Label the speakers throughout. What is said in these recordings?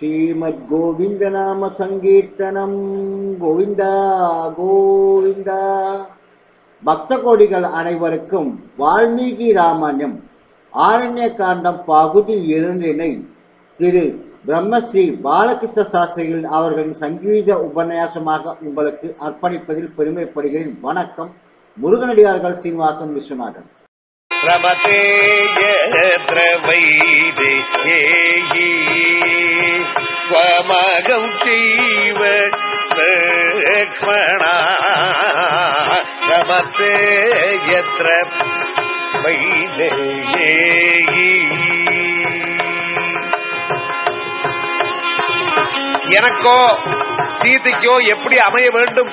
Speaker 1: ஸ்ரீமத்கோவிந்தநாம சங்கீர்த்தனம் கோவிந்தா கோவிந்தா பக்த கோடிகள் அனைவருக்கும் வால்மீகி ராமாயணம் ஆரண்ய காண்டம் பகுதி இரண்டினை திரு பிரம்மஸ்ரீ பாலகிருஷ்ண சாஸ்திரிகள் அவர்களின் சங்கீத உபன்யாசமாக உங்களுக்கு அர்ப்பணிப்பதில் பெருமைப்படுகிறேன் வணக்கம் முருகனடியார்கள் சீனிவாசன் விஸ்வநாதன்
Speaker 2: रमते மாத்திர எனக்கோ சீதைக்கோ எப்படி அமைய வேண்டும்?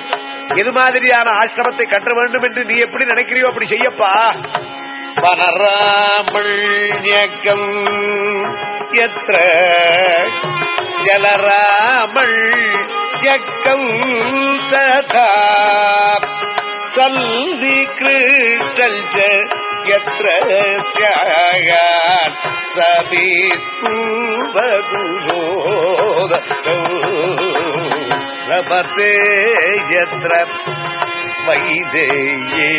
Speaker 2: எது மாதிரியான ஆசிரமத்தை கட்ட வேண்டும் என்று நீ எப்படி நினைக்கிறியோ அப்படி செய்யப்பா. பனராமழ்யக்கம் எத்திர ஜலராமள் யக்கம் ததா. சந்தி கிருஷ்ணல் எத்திர ஸ்யாயான் சபிஸ்பூபகுலோத லபத்தே எத்திர வைதேயே.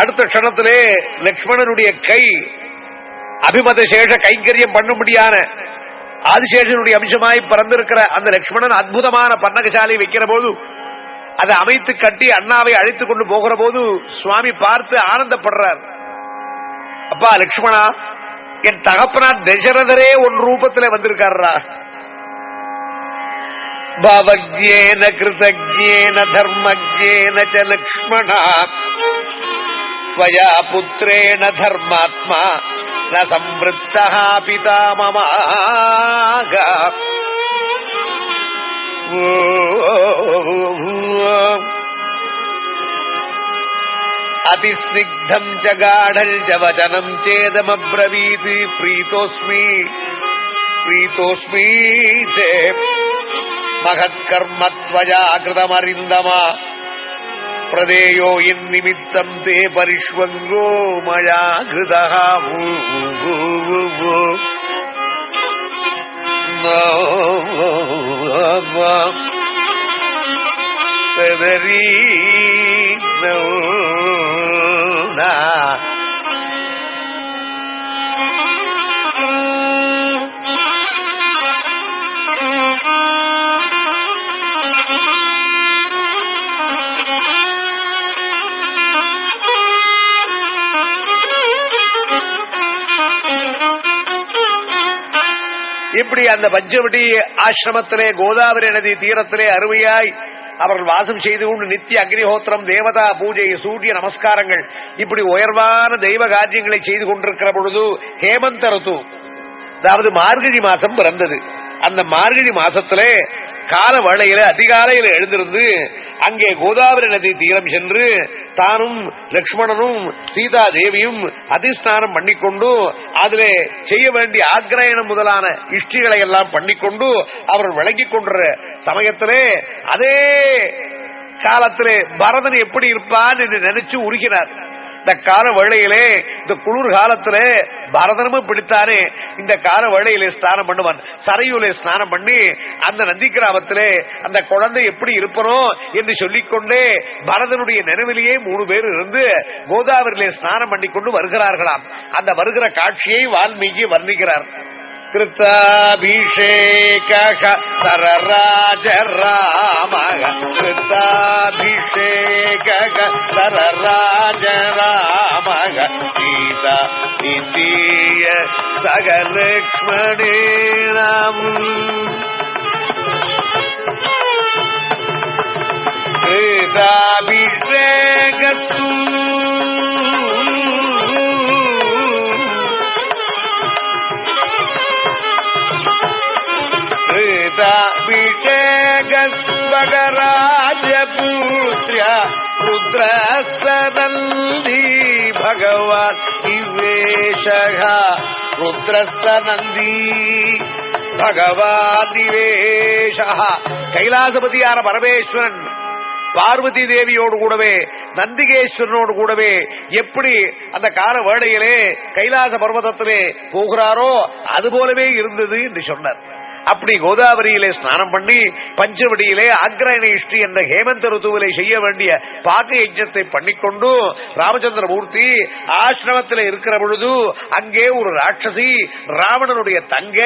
Speaker 2: அடுத்த க்ஷணத்திலே லக்ஷ்மணனுடைய கை அபிமத சேஷ கைங்கரியம் பண்ணும்படியான ஆதிசேஷனுடைய அம்சமாய் பிறந்திருக்கிற அந்த லட்சுமணன் அற்புதமான பன்னகசாலை வைக்கிற போது அதை அமைத்து கட்டி அண்ணாவை அழைத்து கொண்டு போகிற போது சுவாமி பார்த்து ஆனந்தப்படுறார். அப்பா லட்சுமணா என் தகப்பனா தசரதரே ஒன் ரூபத்துல வந்திருக்காரா? பவக்யேன கிருதஜேன தர்மஜேன ச லக்ஷ்மணா. புத்திரேன தர்மாத்மா. न संवृत्तः पिता ममाग अतिस्निग्धम् च गाढम् च वचनम् चेदमब्रवीत् प्रीतोऽस्मि प्रीतोऽस्मि ते महत्कर्म त्वया कृतमरिन्दमा பிரதேயோ என் நிமித்தம் தே பரிஷ்வங்கோ மயா கிருதா பெதரி நா அந்த பஞ்சவடி ஆசிரமத்திலே கோதாவரி நதி தீரத்திலே அருமையாய் அவர்கள் வாசம் செய்து கொண்டு நித்திய அக்னிஹோத்திரம் தேவதா பூஜை சூரிய நமஸ்காரங்கள் இப்படி உயர்வான தெய்வ காரியங்களை செய்து கொண்டிருக்கிற பொழுது ஹேமந்த ருத்து அதாவது மார்கழி மாசம் பிறந்தது அந்த மார்கழி மாசத்துல கால வளையில அதிகாலையில எழுந்திருந்து அங்கே கோதாவரி நதி தீரம் சென்று தானும் லக்ஷ்மணனும் சீதா தேவியும் அதிஸ்நானம் பண்ணிக்கொண்டு அதிலே செய்ய வேண்டிய ஆக்ரயணம் முதலான இஷ்டிகளை எல்லாம் பண்ணிக்கொண்டு அவர் விளங்கிக் கொண்ட சமயத்திலே அதே காலத்திலே பரதன் எப்படி இருப்பான் என்று நினைச்சு உருகினார். இந்த கால வேளையிலே இந்த குளிர் காலத்திலே பரதனமும் பிடித்தாரு இந்த கால வேளையிலே ஸ்நானம் பண்ணுவான். சரையூலே ஸ்நானம் பண்ணி அந்த நந்தி கிராமத்திலே அந்த குழந்தை எப்படி இருப்பனோ என்று சொல்லிக்கொண்டே பரதனுடைய நினைவிலேயே மூணு பேர் இருந்து கோதாவரியிலே ஸ்நானம் பண்ணி கொண்டு வருகிறார்களாம். அந்த வருகிற காட்சியை வால்மீகி வர்ணிக்கிறார். கிருத்தாபிஷேக சரராஜ ராம கிருத்தாபிஷே க சரராஜ ராமக சீதா நித்திய சகலக்ஷ்மணே ராம் சீதாபிஷேகத்தும் ರುದ್ರಸ್ತನಂದಿ ಭಗವಾನ್ ದಿವೇಶ ರುದ್ರಸ್ತನಂದಿ ಭಗವಾನ್ ದಿವೇಶ ಕೈಲಾಸಪತಿಯಾರ ಪರಮೇಶ್ವರನ್ பார்வதி தேவியோடு கூடவே நந்திகேஸ்வரனோடு கூடவே எப்படி அந்த கால வேடையிலே கைலாச பர்வதத்திலே போகிறாரோ அது போலவே இருந்தது என்று சொன்னார் அப்படி கோதாவரியிலே ஸ்நானம் பண்ணி பஞ்சவடியிலே அக்ரணிஷ்டி என்ற ஹேமந்த ருத்துவிலே செய்ய வேண்டிய பாக யஜ்ஞத்தை பண்ணிக்கொண்டு ராமச்சந்திரமூர்த்தி ஆசிரமத்தில் இருக்கிற பொழுது அங்கே ஒரு ராட்சசி ராவணனுடைய தங்க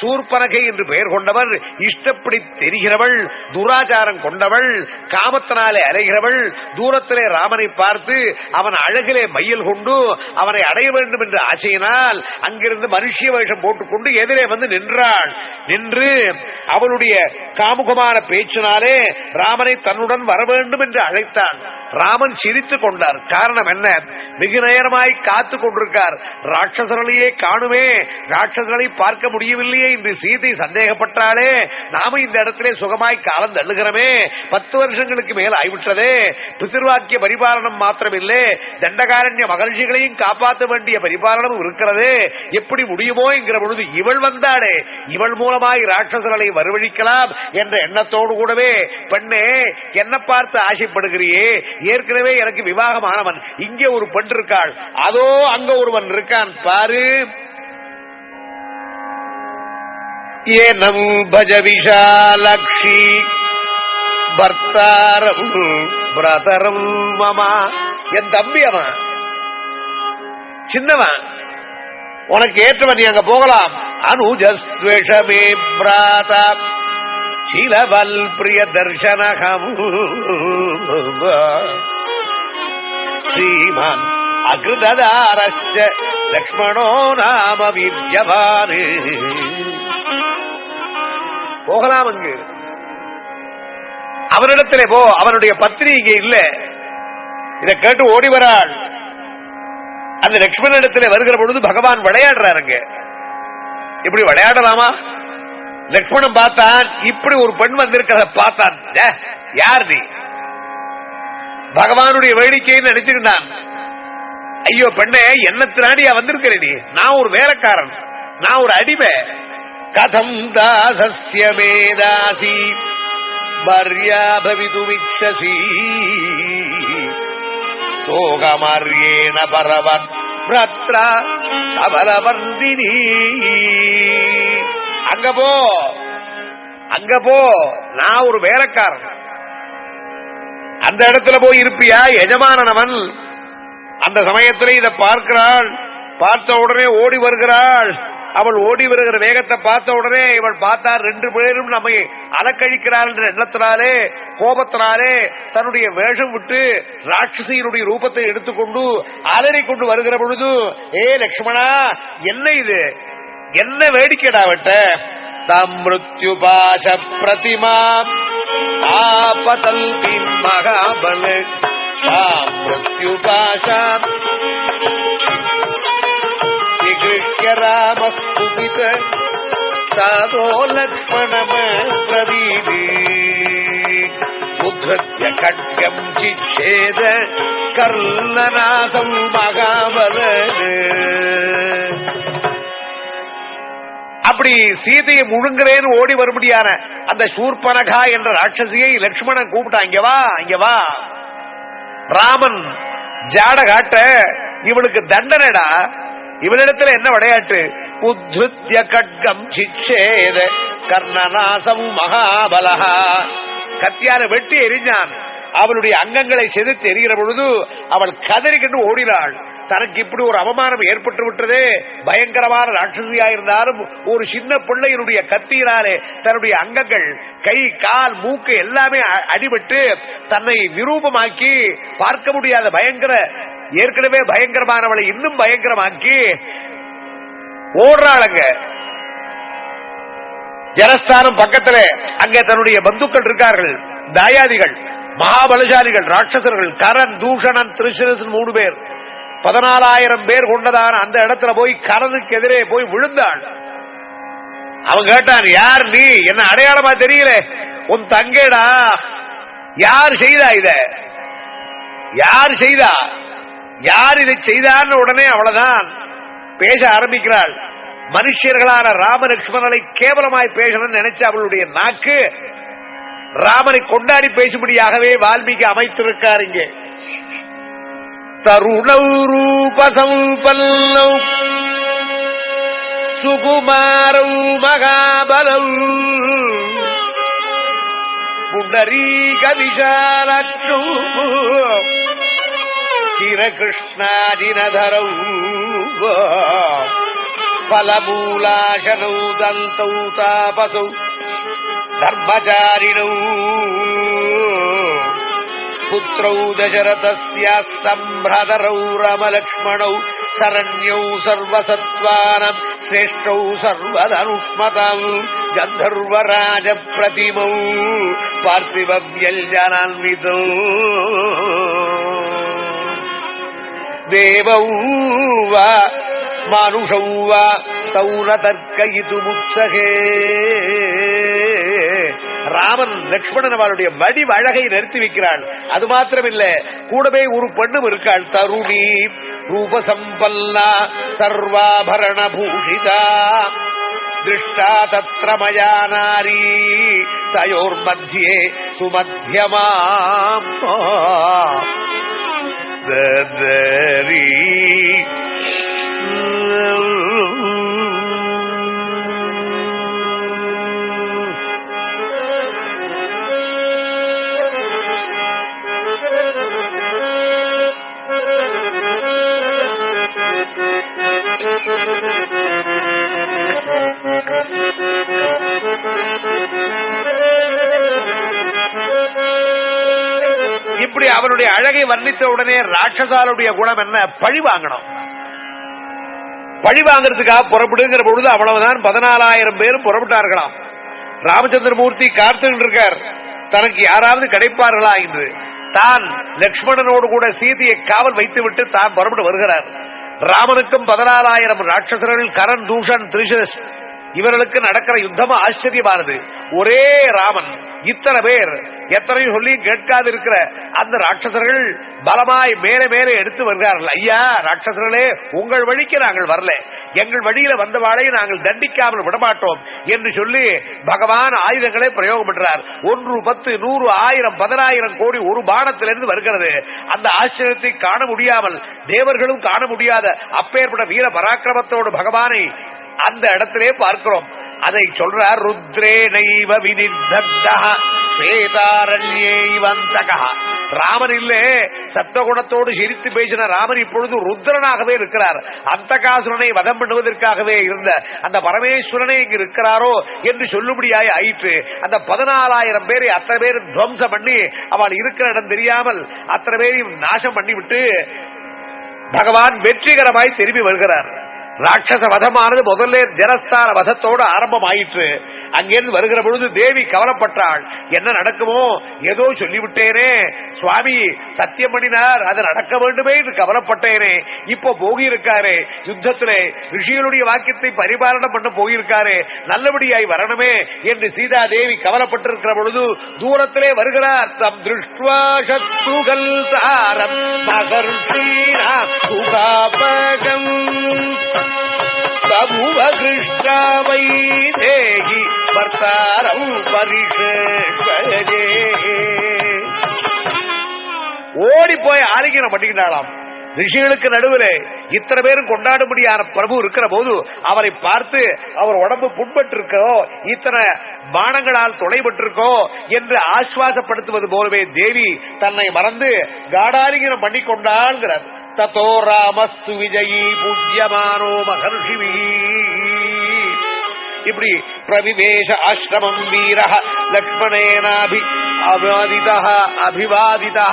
Speaker 2: சூர்பனகை என்று பெயர் கொண்டவர் இஷ்டப்படி தெரிகிறவள் துராச்சாரம் கொண்டவள் காமத்தினாலே அலைகிறவள் தூரத்திலே ராமனை பார்த்து அவன் அழகிலே மையல் கொண்டு அவனை அடைய வேண்டும் என்று ஆசையினால் அங்கிருந்து மனுஷிய வேஷம் போட்டுக்கொண்டு எதிரே வந்து நின்றாள். என்று அவளுடைய காமுகமான பேச்சினாலே ராமனை தன்னுடன் வர வேண்டும் என்று அழைத்தான். ராமன் சிரித்துக் கொண்டார். காரணம் என்ன? மிக நேரமாய் காத்து கொண்டிருக்கார். ராட்சசர்களையே காணுமே. ராட்சசர்களை பார்க்க முடியவில்லையே என்று சீதை சந்தேகப்பட்டாலே நாம இந்த இடத்திலே சுகமாய் காலம் தள்ளுகிறோமே. பத்து வருஷங்களுக்கு மேல் ஆய்விட்டதே பிதிர்வாக்கிய பரிபாலனம் மாத்திரமில்லை. தண்டகாரண்ய மகர்ஷிகளையும் காப்பாற்ற வேண்டிய பரிபாலனம் இருக்கிறது. எப்படி முடியுமோ என்கிற பொழுது இவள் வந்தாளே. இவள் மூலமாய் ராட்சசர்களை வரவழிக்கலாம் என்ற எண்ணத்தோடு கூடவே பெண்ணே என்ன பார்த்து ஆசைப்படுகிறியே? ஏற்கனவே எனக்கு விவாகமானவன். இங்கே ஒரு பெண் இருக்காள். அதோ அங்க ஒருவன் இருக்கான். பாரு. ஏனம் பஜ விஷாலக்ஷி பர்த்தாரம் பிரதரம் மமா. என் தம்பி அவன். சின்னவன். உனக்கு ஏற்றவன் நீ அங்க போகலாம். அனுஜஸ்வேஷமே பிராதா. சிலவல் பிரிய தர்சனகம் ஸ்ரீமான் அகிருததாரஸ்ச லக்ஷ்மணோ நாம வித்யவான். போகலாம் அங்கு. அவனிடத்திலே போ அவனுடைய பத்திரி இங்கே இல்ல. இதை கேட்டு ஓடி வராள். அந்த லட்சுமணனிடத்தில் வருகிற பொழுது பகவான் விளையாடுறாருங்க இப்படி விளையாடலாமா? லட்சுமணன் பார்த்தான். இப்படி ஒரு பெண் வந்திருக்கிறத பார்த்தான். யார் நீ? பகவானுடைய வேடிக்கைன்னு நினைச்சுக்கிட்டான். ஐயோ பெண்ணே என்னத்தினாடியா வந்திருக்கிற நீ? நான் ஒரு வேலைக்காரன். நான் ஒரு அடிமை. கதம் தாசஸ்ய மேதாசி. மர்யா பவிதுமிச்சசி பரவன் பிரத்ரா கபலவர்ந்தினி அங்க போ. அங்க போ. நான் ஒரு வேலைக்காரன். அந்த இடத்துல போய் இருப்பியா? எஜமானனவன். அந்த சமயத்தில் இதை பார்க்கிறாள். பார்த்த உடனே ஓடி வருகிறாள். அவள் ஓடி வருகிற வேகத்தை பார்த்த உடனே இவள் பார்த்தார் ரெண்டு பேரும் நம்மை அலக்கழிக்கிறாள் என்ற எண்ணத்தினாலே கோபத்தினாலே தன்னுடைய வேஷம் விட்டு ராட்சசியினுடைய ரூபத்தை எடுத்துக்கொண்டு அலறி கொண்டு வருகிற பொழுது ஏ லக்ஷ்மணா என்ன இது? என்ன வேடிக்கைடாவட்ட தம் மிருத்யுபாச பிரதிமா. ஆபதந்தி மகாபல. தாம் மிருத்யுபாசா ராமஸ்துமித சாதோ லக்ஷ்மணம பிரவீதி உத்ய கட்கம் சிச்சேத. கர்ணநாதம் மகாபலே. அப்படி சீதையை முழுங்குறேன்னு ஓடி வரும்படியான அந்த சூர்பனகா என்ற ராட்சசியை லட்சுமணன் கூப்பிட்டான் இங்க வா இங்க வா. ராமன் ஜாட காட்ட இவனுக்கு தண்டனைடா. இவனிடத்துல என்ன விளையாட்டு? உத்ருத்ய கட்கம் சிச்சேத கர்ணநாசம் மகாபலஹா. கத்தியார வெட்டி எரிஞ்சான். அவளுடைய அங்கங்களை செதுத்து எரிகிற பொழுது அவள் கதறிக்கிட்டு ஓடினாள். தனக்கு இப்படி ஒரு அவமானம் ஏற்பட்டு விட்டதே. பயங்கரமான ராட்சசியா இருந்தாலும் ஒரு சின்ன பிள்ளையினுடைய கத்தியினாலே தன்னுடைய அங்கங்கள் கை கால் மூக்கு எல்லாமே அடிபட்டு தன்னை விரூபமாக்கி பார்க்க முடியாத பயங்கர ஏற்கனவே பயங்கரமானவளை இன்னும் பயங்கரமாக்கி ஓடுறாளுங்க. ஜனஸ்தானம் பக்கத்துல அங்க தன்னுடைய பந்துக்கள் இருக்கார்கள். தாயாதிகள் மகாபலசாலிகள் ராட்சசர்கள் கரண் தூஷணன் திருஷரசன் மூணு பேர். பதினாலாயிரம் பேர் கொண்டதான அந்த இடத்துல போய் கரனுக்கு எதிரே போய் விழுந்தாள். அவன் கேட்டான் யார் நீ? என்ன அடையாளமா தெரியல. உன் தங்கேடா. யார் செய்தா இத? யார் செய்தா? யார் இதை செய்தான்னு உடனே அவ்வளவுதான் பேச ஆரம்பிக்கிறாள். மனுஷர்களான ராம லட்சுமணனை கேவலமாய் பேசணும்னு நினைச்ச அவளுடைய நாக்கு. ராமனை கொண்டாடி பேசும்படியாகவே வால்மீகி அமைத்திருக்கார் இங்கே. తరుణౌ రూపసంపన్నౌ సుకుమారౌ మహాబలౌ పుండరీక విశాలక్షౌ చిరకృష్ణాజినధరౌ ఫలమూలాశనౌ దంతౌ తాపసౌ ధర్మచారిణౌ पुत्रौ दशरथस्यास्सम्भ्रतरौ रामलक्ष्मणौ शरण्यौ सर्वसत्त्वानम् श्रेष्ठौ सर्वधनुष्मताम् गन्धर्वराजप्रतिमौ पार्थिवव्यञ्जनान्वितौ देवौ वा मानुषौ वा तौ न तर्कयितुमुत्सहे ராமன் லக்ஷ்மணன் அவளுடைய வடிவ அழகை நிறுத்தி வைக்கிறாள். அது மாத்திரமில்ல. கூடவே ஒரு பெண்ணும் இருக்காள். தருணி ரூபசம்பல்லா சர்வாபரண பூஷிதா திருஷ்டா தத்ர மயா நாரி தயோர் மத்தியே சுமத்தியமாம் ததரி அவனுடைய அழகை வர்ணித்த உடனே ராட்சசாலுடைய குணம் என்ன? பழி வாங்கணும். பழி வாங்கறதுக்காக புறப்படுங்கிற பொழுது அவ்வளவுதான். பதினாலாயிரம் பேரும் புறப்பட்டார்களாம். ராமச்சந்திரமூர்த்தி காத்துக்கிட்டு இருக்கார். தனக்கு யாராவது கிடைப்பார்களா என்று. தான் லட்சுமணனோடு கூட சீதையை காவல் வைத்துவிட்டு தான் புறப்பட்டு வருகிறார். ராமனுக்கும் பதினாலாயிரம் ராட்சசர்கள் கரண் தூஷன் திரிஷஸ் இவர்களுக்கு நடக்கிற யுத்தம் ஆச்சரியமானது. ஒரே ராமன். இத்தனை பேர் எத்தனையும் சொல்லி கேட்காது இருக்கிற அந்த ராட்சசர்கள் பலமாய் மேலே மேலே எடுத்து வருகிறார்கள். ஐயா ராட்சசர்களே உங்கள் வழிக்கு நாங்கள் வரல. எங்கள் வழியில வந்தவாளை நாங்கள் தண்டிக்காமல் விடமாட்டோம் என்று சொல்லி பகவான் ஆயுதங்களை பிரயோகம் பண்றார். ஒன்று பத்து நூறு ஆயிரம் பதினாயிரம் கோடி ஒரு பானத்திலிருந்து வருகிறது. அந்த ஆச்சரியத்தை காண முடியாமல் தேவர்களும் காண முடியாத அப்பேற்பட்ட வீர பராக்கிரமத்தோடு பகவானை அந்த இடத்திலே பார்க்கிறோம். அதை சொல்றார் ருத்ரே நைவ வினிர்தக்தா சேதாரண்யேவந்தகா ராமன் இல்லே சப்தகுணத்தோடு சிரித்து பேசின ராமன் இப்பொழுது ருத்ரனாகவே இருக்கிறார் அந்தகாசுரனை வதம் பண்ணுவதற்காகவே இருந்த அந்த பரமேஸ்வரனை இங்கு இருக்கிறாரோ என்று சொல்லும்படியாய் ஆயிற்று. அந்த பதினாலாயிரம் பேரை அத்தனை பேரும் துவம்சம் பண்ணி அவள் இருக்கிற இடம் தெரியாமல் அத்தனை பேரையும் நாசம் பண்ணிவிட்டு பகவான் வெற்றிகரமாய் திரும்பி வருகிறார். ராட்சச வதமானது முதல்ல ஜனஸ்தான வதத்தோடு ஆரம்பமாயிற்று. அங்கிருந்து வருகிற பொழுது தேவி கவலைப்பட்டாள். என்ன நடக்குமோ? ஏதோ சொல்லிவிட்டேனே. சுவாமி சத்தியம் பண்ணினார். அது நடக்க வேண்டுமே என்று கவலைப்பட்டேனே. இப்போ போகியிருக்காரு. யுத்தத்திலே ரிஷிகளுடைய வாக்கியத்தை பரிபாலனம் பண்ண போயிருக்காரு. நல்லபடியாய் வரணுமே என்று சீதா தேவி கவலைப்பட்டிருக்கிற பொழுது தூரத்திலே வருகிறார். தம் திருஷ்டுவா சத்ருகல் தாரம். மகர்ஷீரா சுகாபகம் அவதாரம் பரிஷே ஓடி போய் ஆலிங்கனம் பண்ணிக்கிட்டாளாம். ரிஷிகளுக்கு நடுவில் இத்தனை பேரும் கொண்டாடும்படியான பிரபு இருக்கிற போது அவரை பார்த்து அவர் உடம்பு புண்பட்டிருக்கோ இத்தனை பானங்களால் தொலைபட்டிருக்கோ என்று ஆஸ்வாசப்படுத்துவது போலவே தேவி தன்னை மறந்து காடாலிங்கனம் பண்ணி கொண்டாள்கிறார் தத்தோ ராமஸ்து விஜயி பூஜ்யமானோ மகர்ஷிவி. இப்படி பிரவிவேஷ ஆசிரமம் வீர லக்ஷ்மணேனாபி அபிவாதிதா அபிவாதிதா.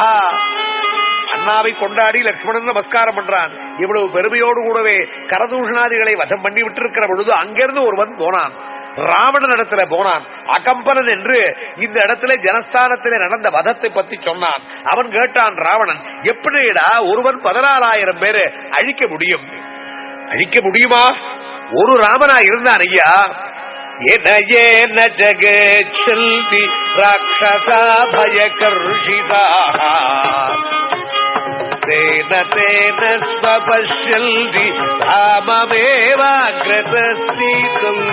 Speaker 2: அண்ணாவை கொண்டாடி லக்ஷ்மணன் நமஸ்காரம் பண்றான். இவ்வளவு பெருமையோடு கூடவே கரதூஷணாதிகளை வதம் பண்ணி விட்டு இருக்கிற பொழுது அங்கிருந்து ஒருவன் போனான். ராவணன் இடத்துல போனான். அகம்பனன் என்று இந்த இடத்துல ஜனஸ்தானத்திலே நடந்த வதத்தை பத்தி சொன்னான். அவன் கேட்டான் ராவணன் எப்படிடா ஒருவன் பதினாலாயிரம் பேரு அழிக்க முடியும்? அழிக்க முடியுமா? ஒரு ராமனா இருந்தான் ஐயா என ஏன ஜகச்சல்தி ராட்சசா பயகர்ஷிதா. தேன தேன ஸ்வபஷ்யல்தி ராமமேவாகிரதஸ்தீதம்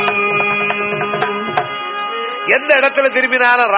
Speaker 2: எந்த இடத்துல திரும்பினாலும்